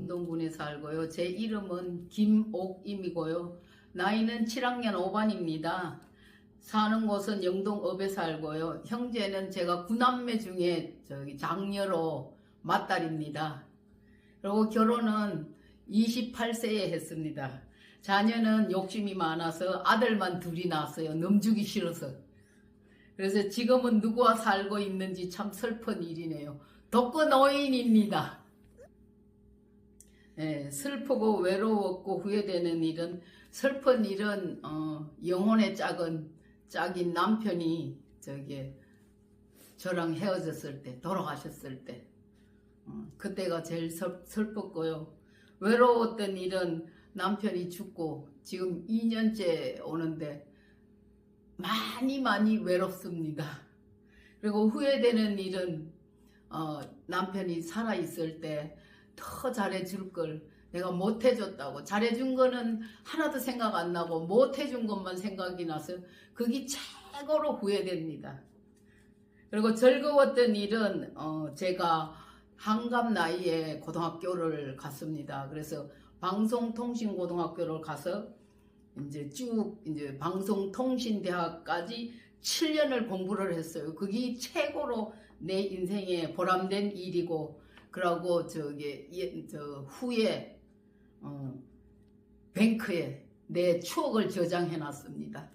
운동군에 살고요. 제 이름은 김옥임이고요. 나이는 7학년 5반입니다. 사는 곳은 영동읍에 살고요. 형제는 제가 구남매 중에 저기 장녀로 맏딸입니다. 그리고 결혼은 28세에 했습니다. 자녀는 욕심이 많아서 아들만 둘이 낳았어요. 넘주기 싫어서. 그래서 지금은 누구와 살고 있는지 참 슬픈 일이네요. 독거 노인입니다. 예, 슬프고 외로웠고 후회되는 일은 슬픈 일은 어, 영혼의 짝은 짝인 남편이 저기 저랑 헤어졌을 때 돌아가셨을 때 어, 그때가 제일 슬, 슬펐고요. 외로웠던 일은 남편이 죽고 지금 2년째 오는데 많이 많이 외롭습니다. 그리고 후회되는 일은 어, 남편이 살아 있을 때 더 잘해줄 걸 내가 못 해줬다고 잘해준 거는 하나도 생각 안 나고 못 해준 것만 생각이 나서 그게 최고로 후회됩니다. 그리고 즐거웠던 일은 어, 제가 한갑 나이에 고등학교를 갔습니다. 그래서 방송통신고등학교를 가서 이제 쭉 이제 방송통신대학까지 7년을 공부를 했어요. 그게 최고로 내 인생에 보람된 일이고 그러고 저기 예- 저 후에 어, 뱅크에 내 추억을 저장해 놨습니다.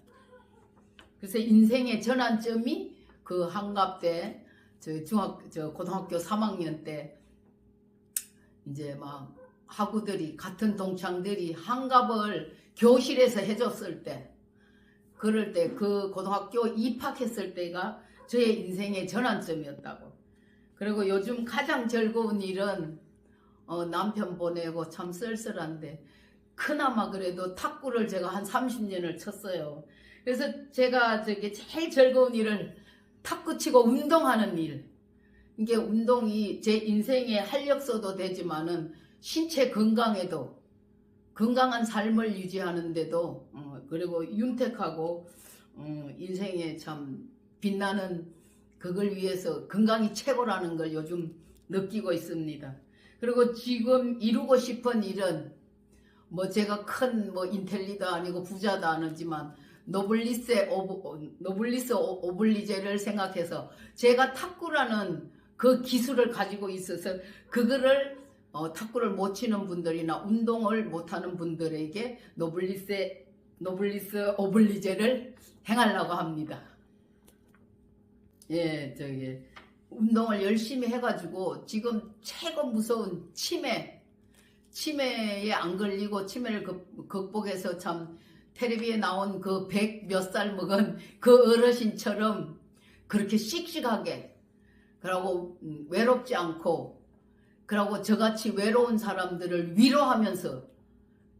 그래서 인생의 전환점이 그 한갑 때, 저 중학, 저 고등학교 3학년 때, 이제 막 학우들이, 같은 동창들이 한갑을 교실에서 해줬을 때, 그럴 때, 그 고등학교 입학했을 때가 저의 인생의 전환점이었다고. 그리고 요즘 가장 즐거운 일은 어, 남편 보내고 참 쓸쓸한데 그나마 그래도 탁구를 제가 한 30년을 쳤어요. 그래서 제가 저기 제일 즐거운 일을 탁구 치고 운동하는 일. 이게 운동이 제 인생의 활력소도 되지만은 신체 건강에도 건강한 삶을 유지하는데도 어, 그리고 윤택하고 어, 인생에 참 빛나는 그걸 위해서 건강이 최고라는 걸 요즘 느끼고 있습니다. 그리고 지금 이루고 싶은 일은 뭐 제가 큰 뭐 인텔리도 아니고 부자도 아니지만 노블리스 오브, 노블리스 오- 오블리제를 생각해서 제가 탁구라는 그 기술을 가지고 있어서 그거를 어, 탁구를 못 치는 분들이나 운동을 못하는 분들에게 노블리스 노블리스 오블리제를 행하려고 합니다. 예, 저기 운동을 열심히 해가지고 지금 최고 무서운 치매, 치매에 안 걸리고 치매를 극, 극복해서 참 텔레비에 나온 그 백 몇 살 먹은 그 어르신처럼 그렇게 씩씩하게 그러고 음, 외롭지 않고 그러고 저같이 외로운 사람들을 위로하면서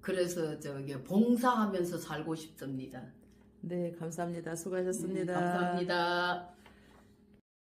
그래서 저기 봉사하면서 살고 싶습니다. 네, 감사합니다. 수고하셨습니다. 음, 감사합니다.